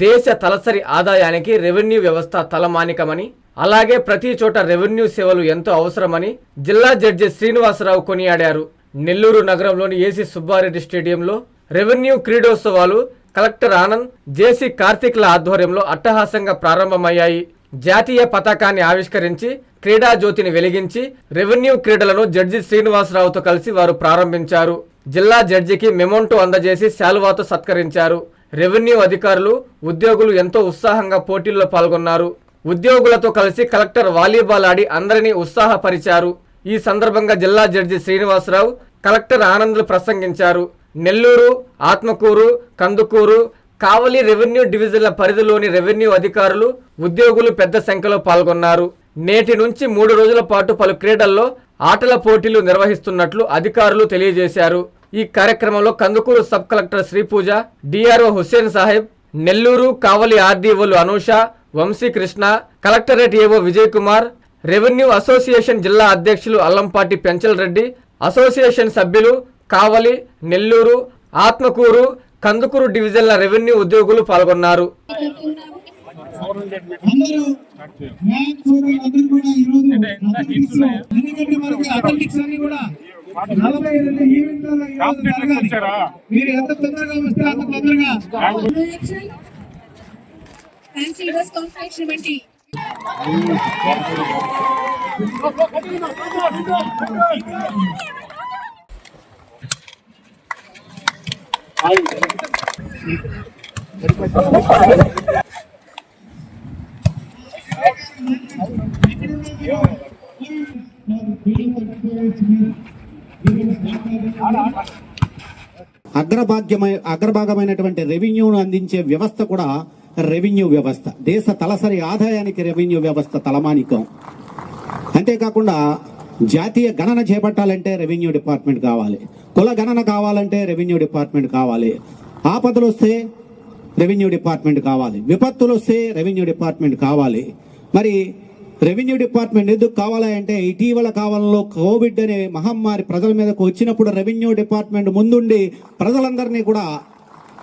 దేశ తలసరి ఆదాయానికి రెవెన్యూ వ్యవస్థ తలమానికమని అలాగే ప్రతి చోట రెవెన్యూ సేవలు ఎంతో అవసరమని జిల్లా జడ్జి శ్రీనివాసరావు కొనియాడారు. నెల్లూరు నగరంలోని ఏసీ సుబ్బారెడ్డి స్టేడియంలో రెవెన్యూ క్రీడోత్సవాలు కలెక్టర్ ఆనంద్ జేసీ కార్తిక్ల ఆధ్వర్యంలో అట్టహాసంగా ప్రారంభమయ్యాయి. జాతీయ పతాకాన్ని ఆవిష్కరించి క్రీడా జ్యోతిని వెలిగించి రెవెన్యూ క్రీడలను జడ్జి శ్రీనివాసరావుతో కలిసి వారు ప్రారంభించారు. జిల్లా జడ్జికి మెమోంటో అందజేసి శాలువాతో సత్కరించారు. రెవెన్యూ అధికారులు ఉద్యోగులు ఎంతో ఉత్సాహంగా పోటీల్లో పాల్గొన్నారు. ఉద్యోగులతో కలిసి కలెక్టర్ వాలీబాల్ ఆడి అందరినీ ఉత్సాహపరిచారు. ఈ సందర్భంగా జిల్లా జడ్జి శ్రీనివాసరావు కలెక్టర్ ఆనంద్లు ప్రసంగించారు. నెల్లూరు ఆత్మకూరు కందుకూరు కావలి రెవెన్యూ డివిజన్ల పరిధిలోని రెవెన్యూ అధికారులు ఉద్యోగులు పెద్ద సంఖ్యలో పాల్గొన్నారు. నేటి నుంచి మూడు రోజుల పాటు పలు క్రీడల్లో ఆటల పోటీలు నిర్వహిస్తున్నట్లు అధికారులు తెలియజేశారు. ఈ కార్యక్రమంలో Kandukur sub collector Sripuja DRO Hussain Saheb Nellore Kavali ఆర్డీఓలు Anusha Vamsikrishna collectorate AO Vijay Kumar revenue association జిల్లా అధ్యక్షులు అల్లంపాటి పెంచల్ రెడ్డి అసోసియేషన్ సభ్యులు కావలి నెల్లూరు ఆత్మకూరు కందుకూరు డివిజన్ల రెవెన్యూ ఉద్యోగులు పాల్గొన్నారు నలభై రెండు ఈవెంట్లలో. మీరు ఎంత తొందరగా వస్తే అంత తొందరగా. అగ్రభాగ్యమై అగ్రభాగమైనటువంటి రెవెన్యూను అందించే వ్యవస్థ కూడా రెవెన్యూ వ్యవస్థ. దేశ తలసరి ఆదాయానికి రెవెన్యూ వ్యవస్థ తలమానికం. అంతేకాకుండా జాతీయ గణన చేపట్టాలంటే రెవెన్యూ డిపార్ట్మెంట్ కావాలి. కుల గణన కావాలంటే రెవెన్యూ డిపార్ట్మెంట్ కావాలి. ఆపదలు వస్తే రెవెన్యూ డిపార్ట్మెంట్ కావాలి. విపత్తులు వస్తే రెవెన్యూ డిపార్ట్మెంట్ కావాలి. మరి రెవెన్యూ డిపార్ట్మెంట్ ఎందుకు కావాలి అంటే ఇటీవల కాలంలో కోవిడ్ అనే మహమ్మారి ప్రజల మీదకు వచ్చినప్పుడు రెవెన్యూ డిపార్ట్మెంట్ ముందుండి ప్రజలందరినీ కూడా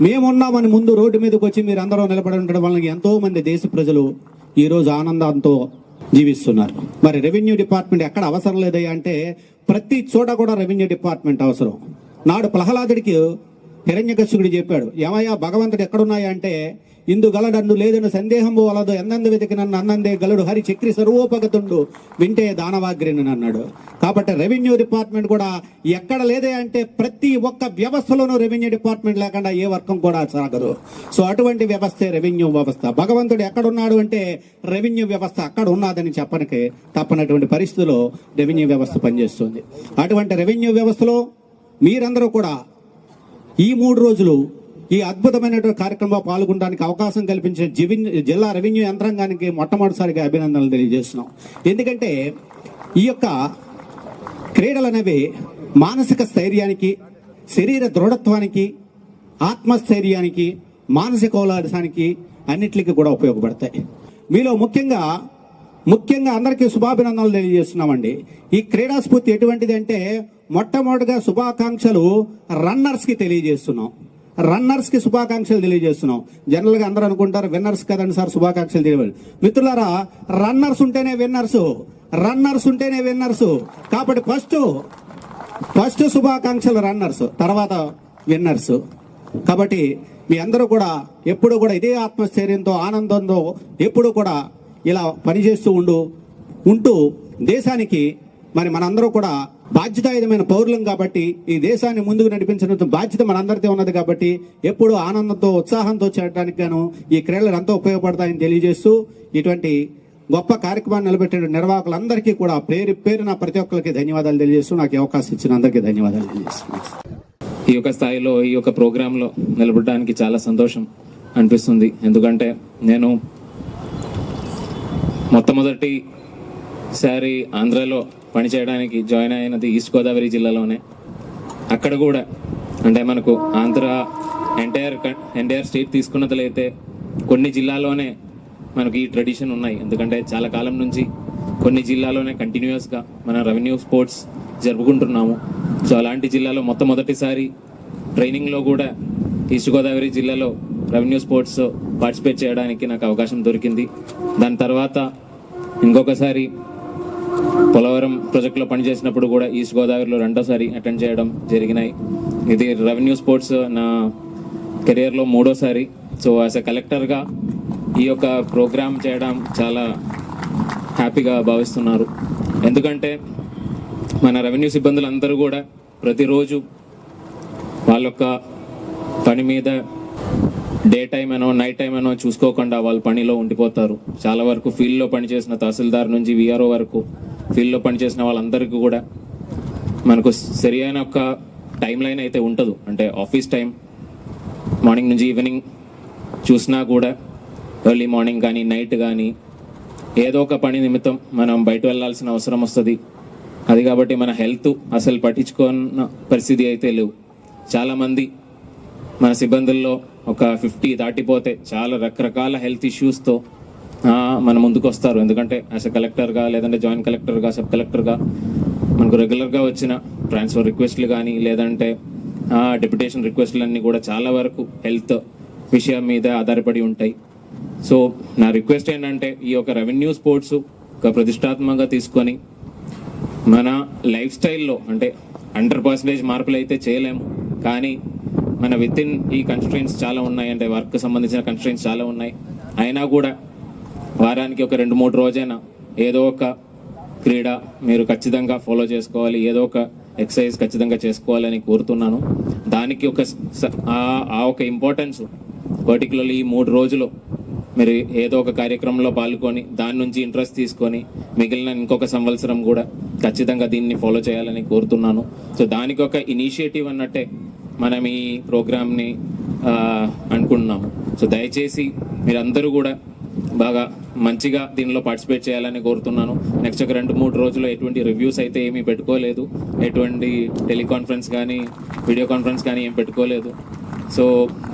మేమున్నామని ముందు రోడ్డు మీదకి వచ్చి మీరు అందరూ నిలబడి ఉండడం వల్ల ఎంతోమంది దేశ ప్రజలు ఈరోజు ఆనందంతో జీవిస్తున్నారు. మరి రెవెన్యూ డిపార్ట్మెంట్ ఎక్కడ అవసరం లేదయ్యా అంటే ప్రతి చోట కూడా రెవెన్యూ డిపార్ట్మెంట్ అవసరం. నాడు ప్రహ్లాదుడికి హిరణ్యకశికుడు చెప్పాడు ఏమయ్యా భగవంతుడు ఎక్కడున్నాయా? ఇందు గలడన్ను లేదని సందేహము వలదు. ఎందందు వెతికి నన్ను అన్నందే గలడు. హరి చక్రి సర్వోపగతుండు వింటే దానవాగ్రిని అన్నాడు కాబట్టి రెవెన్యూ డిపార్ట్మెంట్ కూడా ఎక్కడ లేదే అంటే ప్రతి ఒక్క వ్యవస్థలోనూ రెవెన్యూ డిపార్ట్మెంట్ లేకుండా ఏ వర్గం కూడా సాగదు. సో అటువంటి వ్యవస్థే రెవెన్యూ వ్యవస్థ. భగవంతుడు ఎక్కడున్నాడు అంటే రెవెన్యూ వ్యవస్థ అక్కడ ఉన్నదని చెప్పనికి తప్పనటువంటి పరిస్థితిలో రెవెన్యూ వ్యవస్థ పనిచేస్తుంది. అటువంటి రెవెన్యూ వ్యవస్థలో మీరందరూ కూడా ఈ మూడు రోజులు ఈ అద్భుతమైనటువంటి కార్యక్రమంలో పాల్గొనడానికి అవకాశం కల్పించిన జిల్లా రెవెన్యూ యంత్రాంగానికి మొట్టమొదటిసారిగా అభినందనలు తెలియజేస్తున్నాం. ఎందుకంటే ఈ యొక్క క్రీడలు అనేవి మానసిక స్థైర్యానికి శరీర దృఢత్వానికి ఆత్మస్థైర్యానికి మానసిక ఉల్లాసానికి అన్నిటికీ కూడా ఉపయోగపడతాయి. మీలో ముఖ్యంగా ముఖ్యంగా అందరికీ శుభాభినందనలు తెలియజేస్తున్నామండి. ఈ క్రీడా స్ఫూర్తి ఎటువంటిది అంటే మొట్టమొదటిగా శుభాకాంక్షలు రన్నర్స్కి తెలియజేస్తున్నాం. రన్నర్స్కి శుభాకాంక్షలు తెలియజేస్తున్నాం. జనరల్గా అందరూ అనుకుంటారు విన్నర్స్ కదండి సార్ శుభాకాంక్షలు తెలియదు మిత్రులారా రన్నర్స్ ఉంటేనే విన్నర్స్ రన్నర్స్ ఉంటేనే విన్నర్స్ కాబట్టి ఫస్ట్ ఫస్ట్ శుభాకాంక్షలు రన్నర్స్ తర్వాత విన్నర్స్ కాబట్టి మీ అందరూ కూడా ఎప్పుడు కూడా ఇదే ఆత్మస్థైర్యంతో ఆనందంతో ఎప్పుడు కూడా ఇలా పనిచేస్తూ ఉండు ఉంటూ దేశానికి మరి మనందరూ కూడా బాధ్యతాయుతమైన పౌరులం కాబట్టి ఈ దేశాన్ని ముందుకు నడిపించిన బాధ్యత మనందరితో ఉన్నది కాబట్టి ఎప్పుడు ఆనందంతో ఉత్సాహంతో చేయడానికి గాను ఈ క్రీడలు ఎంతో ఉపయోగపడతాయని తెలియజేస్తూ ఇటువంటి గొప్ప కార్యక్రమాన్ని నిలబెట్టిన నిర్వాహకులందరికీ కూడా పేరు పేరున ప్రతి ఒక్కరికి ధన్యవాదాలు తెలియజేస్తూ నాకు అవకాశం ఇచ్చిన అందరికీ ధన్యవాదాలు తెలియజేస్తున్నాను. ఈ యొక్క స్థాయిలో ఈ యొక్క ప్రోగ్రాంలో నిలబడడానికి చాలా సంతోషం అనిపిస్తుంది. ఎందుకంటే నేను మొట్టమొదటిసారి ఆంధ్రలో పనిచేయడానికి జాయిన్ అయినది ఈస్ట్ గోదావరి జిల్లాలోనే. అక్కడ కూడా అంటే మనకు ఆంధ్ర ఎంటైర్ ఎంటైర్ స్టేట్ తీసుకున్నట్లయితే కొన్ని జిల్లాలోనే మనకి ఈ ట్రెడిషన్ ఉన్నాయి. ఎందుకంటే చాలా కాలం నుంచి కొన్ని జిల్లాలోనే కంటిన్యూస్గా మన రెవెన్యూ స్పోర్ట్స్ జరుపుకుంటున్నాము. సో అలాంటి జిల్లాలో మొట్టమొదటిసారి ట్రైనింగ్లో కూడా ఈస్ట్ గోదావరి జిల్లాలో రెవెన్యూ స్పోర్ట్స్ పార్టిసిపేట్ చేయడానికి నాకు అవకాశం దొరికింది. దాని తర్వాత ఇంకొకసారి పోలవరం ప్రాజెక్టులో పనిచేసినప్పుడు కూడా ఈస్ట్ గోదావరిలో రెండోసారి అటెండ్ చేయడం జరిగినాయి. ఇది రెవెన్యూ స్పోర్ట్స్ నా కెరియర్లో మూడోసారి. సో యాజ్ ఎ కలెక్టర్గా ఈ యొక్క ప్రోగ్రామ్ చేయడం చాలా హ్యాపీగా భావిస్తున్నారు. ఎందుకంటే మన రెవెన్యూ సిబ్బందులందరూ కూడా ప్రతిరోజు వాళ్ళ యొక్క పని మీద డే టైం అనో నైట్ టైం అనో చూసుకోకుండా వాళ్ళ పనిలో ఉండిపోతారు. చాలా వరకు ఫీల్డ్లో పనిచేసిన తహసీల్దార్ నుంచి విఆర్ఓ వరకు ఫీల్డ్లో పనిచేసిన వాళ్ళందరికీ కూడా మనకు సరి అయిన ఒక టైం లైన్ అయితే ఉండదు అంటే ఆఫీస్ టైం మార్నింగ్ నుంచి ఈవినింగ్ చూసినా కూడా ఎర్లీ మార్నింగ్ కానీ నైట్ కానీ ఏదో ఒక పని నిమిత్తం మనం బయట వెళ్ళాల్సిన అవసరం వస్తుంది. అది కాబట్టి మన హెల్త్ అసలు పట్టించుకున్న పరిస్థితి అయితే లేవు. చాలామంది మన సిబ్బందుల్లో ఒక ఫిఫ్టీ దాటిపోతే చాలా రకరకాల హెల్త్ ఇష్యూస్తో మన ముందుకు వస్తారు ఎందుకంటే యాజ్ అ కలెక్టర్గా లేదంటే జాయింట్ కలెక్టర్గా సబ్ కలెక్టర్గా మనకు రెగ్యులర్గా వచ్చిన ట్రాన్స్ఫర్ రిక్వెస్ట్లు కానీ లేదంటే డిప్యుటేషన్ రిక్వెస్ట్లు అన్నీ కూడా చాలా వరకు హెల్త్ విషయం మీద ఆధారపడి ఉంటాయి. సో నా రిక్వెస్ట్ ఏంటంటే ఈ యొక్క రెవెన్యూ స్పోర్ట్స్ ఒక ప్రతిష్టాత్మకంగా తీసుకొని మన లైఫ్ స్టైల్లో అంటే హండ్రెడ్ పర్సెంటేజ్ మార్పులు అయితే చేయలేము. కానీ మన విత్ ఇన్ ఈ కన్స్ట్రెయిన్స్ చాలా ఉన్నాయి. అంటే వర్క్ సంబంధించిన కన్స్ట్రెయిన్స్ చాలా ఉన్నాయి. అయినా కూడా వారానికి ఒక రెండు మూడు రోజైనా ఏదో ఒక క్రీడ మీరు ఖచ్చితంగా ఫాలో చేసుకోవాలి. ఏదో ఒక ఎక్సర్సైజ్ ఖచ్చితంగా చేసుకోవాలని కోరుతున్నాను. దానికి ఒక స- ఆ- ఆ ఒక ఇంపార్టెన్స్ పర్టికులర్లీ ఈ మూడు రోజులు మీరు ఏదో ఒక కార్యక్రమంలో పాల్గొని దాని నుంచి ఇంట్రెస్ట్ తీసుకొని మిగిలిన ఇంకొక సంవత్సరం కూడా ఖచ్చితంగా దీన్ని ఫాలో చేయాలని కోరుతున్నాను. సో దానికి ఒక ఇనిషియేటివ్ అన్నట్టే మనం ఈ ప్రోగ్రామ్ని అనుకుంటున్నాం అనుకుంటున్నాము. సో దయచేసి మీరందరూ కూడా బాగా మంచిగా దీనిలో పార్టిసిపేట్ చేయాలని కోరుతున్నాను. నెక్స్ట్ ఒక రెండు మూడు రోజులు ఎటువంటి రివ్యూస్ అయితే ఏమీ పెట్టుకోలేదు. ఎటువంటి టెలికాన్ఫరెన్స్ కానీ వీడియో కాన్ఫరెన్స్ కానీ ఏం పెట్టుకోలేదు. సో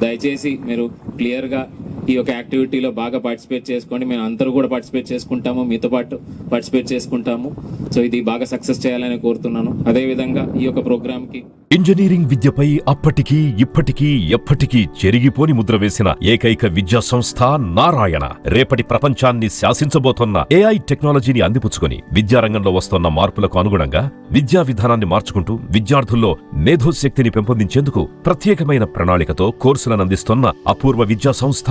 దయచేసి మీరు క్లియర్గా ఈ యొక్క యాక్టివిటీలో బాగా పార్టిసిపేట్ చేసుకోండి. మేము అందరూ కూడా పార్టిసిపేట్ చేసుకుంటాము. మీతో పాటు పార్టిసిపేట్ చేసుకుంటాము. సో ఇది బాగా సక్సెస్ చేయాలని కోరుతున్నాను. అదేవిధంగా ఈ యొక్క ప్రోగ్రామ్కి ఇంజనీరింగ్ విద్యపై అప్పటికీ ఇప్పటికీ ఎప్పటికీ చెరిగిపోని ముద్ర వేసిన ఏకైక విద్యా సంస్థ నారాయణ. రేపటి ప్రపంచాన్ని శాసించబోతున్న ఏఐ టెక్నాలజీని అందిపుచ్చుకొని విద్యారంగంలో వస్తున్న మార్పులకు అనుగుణంగా విద్యా విధానాన్ని మార్చుకుంటూ విద్యార్థుల్లో మేధోశక్తిని పెంపొందించేందుకు ప్రత్యేకమైన ప్రణాళికతో కోర్సులను అందిస్తున్న అపూర్వ విద్యా సంస్థ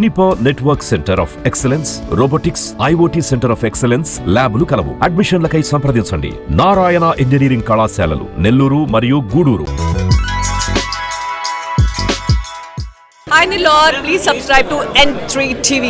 Juniper network centre of excellence robotics IOT centre of excellence ల్యాబ్లు కలవు. అడ్మిషన్లకై సంప్రదించండి. నారాయణ ఇంజనీరింగ్ కళాశాలలు నెల్లూరు మరియు Gudur. Hi Nilor, please subscribe to N3 TV.